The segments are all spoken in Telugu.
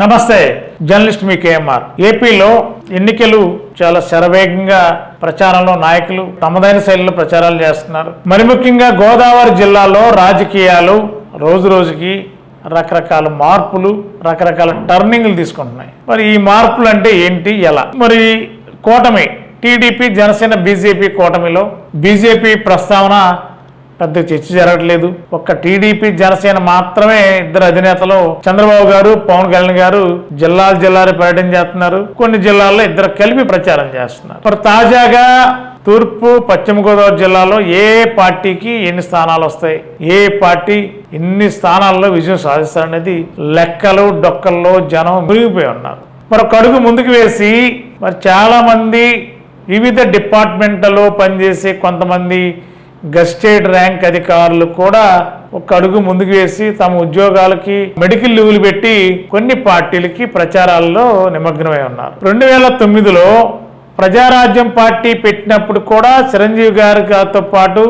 నమస్తే జర్నలిస్ట్ మీ కేఎంఆర్. ఏపీలో ఎన్నికలు చాలా శరవేగంగా ప్రచారంలో నాయకులు తమదైన శైలిలో ప్రచారాలు చేస్తున్నారు. మరి ముఖ్యంగా గోదావరి జిల్లాలో రాజకీయాలు రోజు రోజుకి రకరకాల మార్పులు రకరకాల టర్నింగ్లు తీసుకుంటున్నాయి. మరి ఈ మార్పులు అంటే ఏంటి ఎలా? మరి కూటమి టీడీపీ జనసేన బీజేపీ కూటమిలో బీజేపీ ప్రస్తావన పెద్ద చర్చ జరగట్లేదు. ఒక్క టీడీపీ జనసేన మాత్రమే ఇద్దరు అధినేతలు చంద్రబాబు గారు పవన్ కళ్యాణ్ గారు జిల్లాలు జిల్లాలు పర్యటన చేస్తున్నారు. కొన్ని జిల్లాల్లో ఇద్దరు కలిపి ప్రచారం చేస్తున్నారు. మరి తాజాగా తూర్పు పశ్చిమ గోదావరి జిల్లాలో ఏ పార్టీకి ఎన్ని స్థానాలు వస్తాయి? ఏ పార్టీ ఎన్ని స్థానాల్లో విజయం సాధిస్తారనేది లెక్కలు డొక్కల్లో జనం మునిగిపోయి ఉన్నారు. మరి ఒక అడుగు ముందుకు వేసి మరి చాలామంది వివిధ డిపార్ట్మెంట్లలో పనిచేసే కొంతమంది గస్టేడ్ ర్యాంక్ అధికారులు కూడా ఒక అడుగు ముందుకు వేసి తమ ఉద్యోగాలకి మెడికల్ లీవులు పెట్టి కొన్ని పార్టీలకి ప్రచారాల్లో నిమగ్నమై ఉన్నారు. రెండు వేల తొమ్మిదిలో ప్రజారాజ్యం పార్టీ పెట్టినప్పుడు కూడా చిరంజీవి గారితో పాటు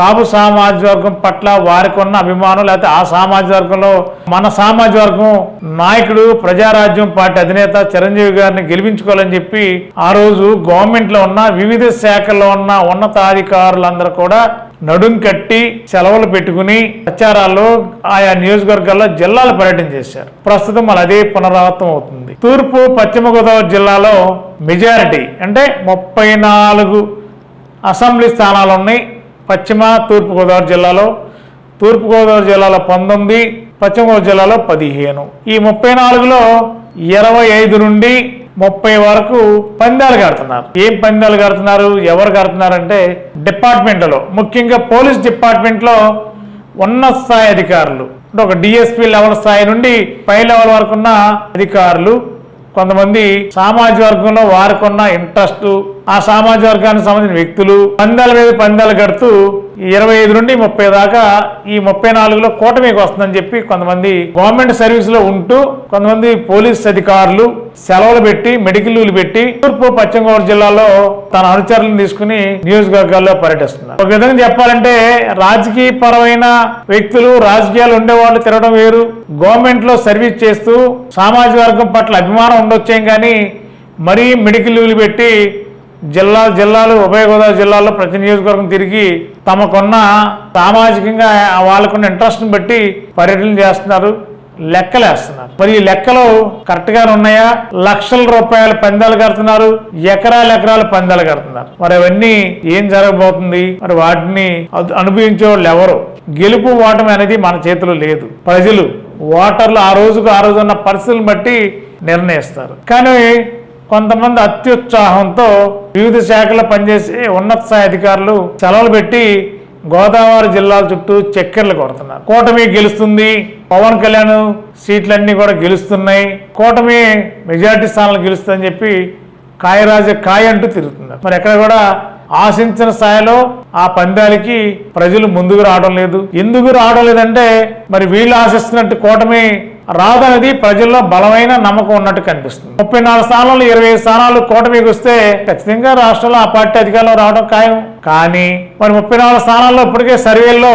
కాపు సామాజిక వర్గం పట్ల వారికి ఉన్న అభిమానం లేకపోతే ఆ సామాజిక వర్గంలో మన సామాజిక వర్గం నాయకుడు ప్రజారాజ్యం పార్టీ అధినేత చిరంజీవి గారిని గెలిపించుకోవాలని చెప్పి ఆ రోజు గవర్నమెంట్లో ఉన్న వివిధ శాఖల్లో ఉన్న ఉన్నతాధికారులందరూ కూడా నడుం కట్టి సెలవులు పెట్టుకుని ప్రచారాల్లో ఆయా నియోజకవర్గాల్లో జిల్లాలు పర్యటన చేశారు. ప్రస్తుతం మళ్ళీ అదే పునరావృతం అవుతుంది. తూర్పు పశ్చిమ గోదావరి జిల్లాలో మెజారిటీ అంటే ముప్పై నాలుగు అసెంబ్లీ స్థానాలు ఉన్నాయి. పశ్చిమ తూర్పుగోదావరి జిల్లాలో తూర్పుగోదావరి జిల్లాలో పంతొమ్మిది పశ్చిమ గోదావరి జిల్లాలో పదిహేను. ఈ ముప్పై నాలుగులో ఇరవై ఐదు నుండి ముప్పై వరకు పందాలు కడుతున్నారు ఏం పందాలు కడుతున్నారు ఎవరు కడుతున్నారంటే డిపార్ట్మెంట్లో ముఖ్యంగా పోలీస్ డిపార్ట్మెంట్లో ఉన్న స్థాయి అధికారులు. అంటే ఒక డిఎస్పీ లెవెల్ స్థాయి నుండి పై లెవెల్ వరకు ఉన్న అధికారులు. కొంతమంది సామాజిక వర్గంలో వారికున్న ఇంట్రెస్ట్ ఆ సామాజిక వర్గానికి సంబంధించిన వ్యక్తులు పందాల మీద పందాలు కడుతూ ఇరవై ఐదు నుండి ముప్పై దాకా ఈ ముప్పై నాలుగులో కూటమికి వస్తుందని చెప్పి కొంతమంది గవర్నమెంట్ సర్వీస్లో ఉంటూ కొంతమంది పోలీస్ అధికారులు సెలవులు పెట్టి మెడికల్ పెట్టి తూర్పు పశ్చిమ గోదావరి జిల్లాలో తన అనుచరులను తీసుకుని నియోజకవర్గాల్లో పర్యటిస్తున్నారు. ఒక విధంగా చెప్పాలంటే రాజకీయ పరమైన వ్యక్తులు రాజకీయాలు ఉండేవాళ్ళు తిరగడం వేరు. గవర్నమెంట్లో సర్వీస్ చేస్తూ సామాజిక వర్గం పట్ల అభిమానం ఉండొచ్చేం కానీ మరీ మెడికల్ పెట్టి జిల్లా జిల్లాలు ఉభయ గోదావరి జిల్లాలో ప్రతి నియోజకవర్గం తిరిగి తమకున్న సామాజికంగా వాళ్ళకున్న ఇంట్రెస్ట్ని బట్టి పర్యటన చేస్తున్నారు లెక్కలేస్తున్నారు. మరి ఈ లెక్కలు కరెక్ట్ గానే ఉన్నాయా? లక్షల రూపాయలు పందాలు కడుతున్నారు ఎకరాలు ఎకరాలు పందాలు కడుతున్నారు. మరి అవన్నీ ఏం జరగబోతుంది? మరి వాటిని అనుభవించే వాళ్ళు ఎవరు? గెలుపు ఓటమి అనేది మన చేతిలో లేదు. ప్రజలు ఓటర్లు ఆ రోజుకు ఆ రోజు ఉన్న పరిస్థితులను బట్టి నిర్ణయిస్తారు. కానీ కొంతమంది అత్యుత్సాహంతో వివిధ శాఖల్లో పనిచేసే ఉన్నత స్థాయి అధికారులు సెలవులు పెట్టి గోదావరి జిల్లాల చుట్టూ చక్కెర్లు కొడుతున్నారు. కూటమి గెలుస్తుంది పవన్ కళ్యాణ్ సీట్లన్నీ కూడా గెలుస్తున్నాయి. కూటమి మెజార్టీ స్థానాలు గెలుస్తుందని చెప్పి కాయరాజ కాయ అంటూ తిరుగుతున్నారు. మరి ఎక్కడ కూడా ఆశించిన స్థాయిలో ఆ పందాలకి ప్రజలు ముందుకు రావడం లేదు. ఎందుకు రావడం లేదంటే మరి వీళ్ళు ఆశిస్తున్నట్టు కూటమి రాదనేది ప్రజల్లో బలమైన నమ్మకం ఉన్నట్టు కనిపిస్తుంది. ముప్పై నాలుగు స్థానాలు ఇరవై స్థానాలు కూటమికి వస్తే ఖచ్చితంగా రాష్ట్రంలో ఆ పార్టీ అధికారంలో రావడం ఖాయం. కానీ మరి ముప్పై నాలుగు స్థానాల్లో ఇప్పటికే సర్వేల్లో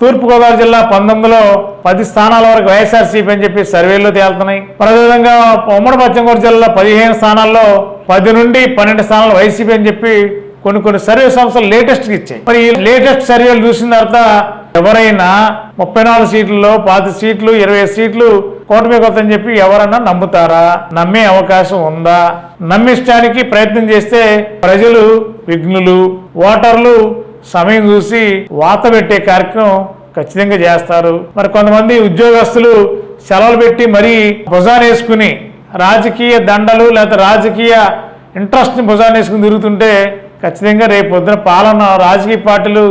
తూర్పుగోదావరి జిల్లా పంతొమ్మిదిలో పది స్థానాల వరకు వైఎస్ఆర్సీపీ అని చెప్పి సర్వేల్లో తేలుతున్నాయి. మరి అదేవిధంగా ఉమ్మడి పశ్చిమ గోదావరి జిల్లా పదిహేను స్థానాల్లో పది నుండి పన్నెండు స్థానాలు వైసీపీ అని చెప్పి కొన్ని కొన్ని సర్వే సంస్థలు లేటెస్ట్ ఇచ్చాయి. మరి ఈ లేటెస్ట్ సర్వేలు చూసిన తర్వాత ఎవరైనా ముప్పై నాలుగు సీట్లలో పాతి సీట్లు ఇరవై సీట్లు కూటమి కొత్తని చెప్పి ఎవరన్నా నమ్ముతారా? నమ్మే అవకాశం ఉందా? నమ్మించడానికి ప్రయత్నం చేస్తే ప్రజలు విఘ్నులు ఓటర్లు సమయం చూసి వాత పెట్టే కార్యక్రమం ఖచ్చితంగా చేస్తారు. మరి కొంతమంది ఉద్యోగస్తులు సెలవులు పెట్టి మరీ భుజానేసుకుని రాజకీయ దండలు లేకపోతే రాజకీయ ఇంట్రెస్ట్ని భుజానేసుకుని తిరుగుతుంటే ఖచ్చితంగా రేపు పొద్దున పాలన రాజకీయ పార్టీలు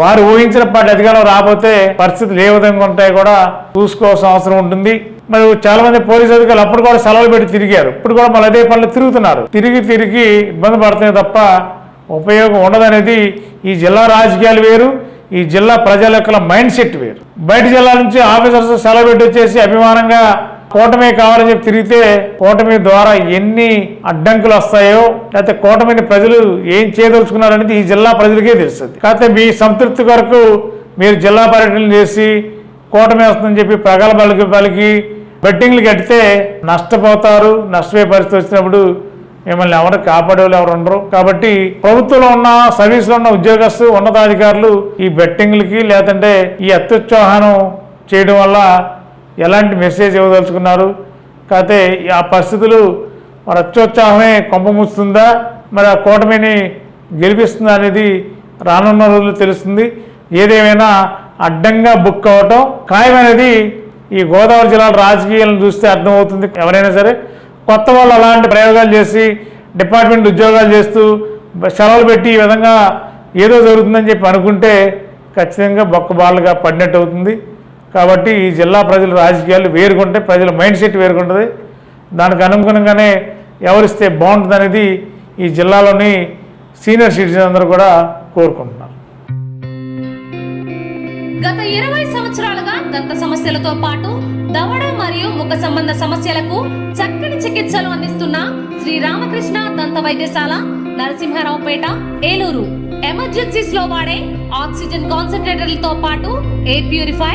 వారు ఊహించిన పార్టీ అధికారం రాకపోతే పరిస్థితులు ఏ విధంగా ఉంటాయో కూడా చూసుకోవాల్సిన అవసరం ఉంటుంది. మరి చాలా మంది పోలీసు అధికారులు అప్పుడు కూడా సెలవులు పెట్టి తిరిగారు. ఇప్పుడు కూడా మళ్ళీ అదే పనులు తిరుగుతున్నారు. తిరిగి తిరిగి ఇబ్బంది పడుతున్నాయి తప్ప ఉపయోగం ఉండదనేది ఈ జిల్లా రాజకీయాలు వేరు ఈ జిల్లా ప్రజల యొక్క మైండ్ సెట్ వేరు. బయట జిల్లా నుంచి ఆఫీసర్స్ సెలవు పెట్టి వచ్చేసి అభిమానంగా కూటమి కావాలని చెప్పి తిరిగితే కూటమి ద్వారా ఎన్ని అడ్డంకులు వస్తాయో లేకపోతే కూటమిని ప్రజలు ఏం చేయదలుచుకున్నారనేది ఈ జిల్లా ప్రజలకే తెలుస్తుంది. కాకపోతే మీ సంతృప్తి కొరకు మీరు జిల్లా పర్యటనలు చేసి కూటమి వస్తుందని చెప్పి ప్రగల్భాలకి పలికి బెట్టింగ్లు కడితే నష్టపోతారు నష్టపోయే పరిస్థితి వచ్చినప్పుడు మిమ్మల్ని ఎవరు కాపాడేవాళ్ళు ఎవరు ఉండరు. కాబట్టి ప్రభుత్వంలో ఉన్న సర్వీస్లో ఉన్న ఉద్యోగస్తు ఉన్నతాధికారులు ఈ బెట్టింగ్లకి లేదంటే ఈ అత్యుత్సాహనం చేయడం వల్ల ఎలాంటి మెసేజ్ ఇవ్వదలుచుకున్నారు? కాకపోతే ఆ పరిస్థితులు మరి అత్యుత్సాహమే కొంపముస్తుందా? మరి ఆ కూటమిని గెలిపిస్తుందా అనేది రానున్న రోజులు తెలుస్తుంది. ఏదేమైనా అడ్డంగా బుక్ అవ్వటం ఖాయమనేది ఈ గోదావరి జిల్లా రాజకీయాలను చూస్తే అర్థమవుతుంది. ఎవరైనా సరే కొత్త వాళ్ళు అలాంటి ప్రయోగాలు చేసి డిపార్ట్మెంట్ ఉద్యోగాలు చేస్తూ సెలవులు పెట్టి ఈ విధంగా ఏదో జరుగుతుందని చెప్పి అనుకుంటే ఖచ్చితంగా బొక్క పడినట్టు అవుతుంది. కాబట్టి ఈ జిల్లా ప్రజల రాజకీయాలు వేరుకుంటే ప్రజల మైండ్ సెట్ వేరుకుంటుంది. దానికి అనుగుణంగానే ఎవరిస్తే బాగుంటుంది అనేది ఈ జిల్లాలోని సీనియర్ సిటిజన్ అందరూ కూడా కోరుకుంటున్నారు. గత ఇరవై సంవత్సరాలుగా దంత సమస్యలతో పాటు దవడ మరియు ముఖ సంబంధ సమస్యలకు చక్కని చికిత్సలు అందిస్తున్న శ్రీ రామకృష్ణ దంత వైద్యశాల నరసింహారావుపేట ఏలూరు. ఎమర్జెన్సీస్లో వాడే ఆక్సిజన్ కాన్సన్ట్రేటర్లతో పాటు air purify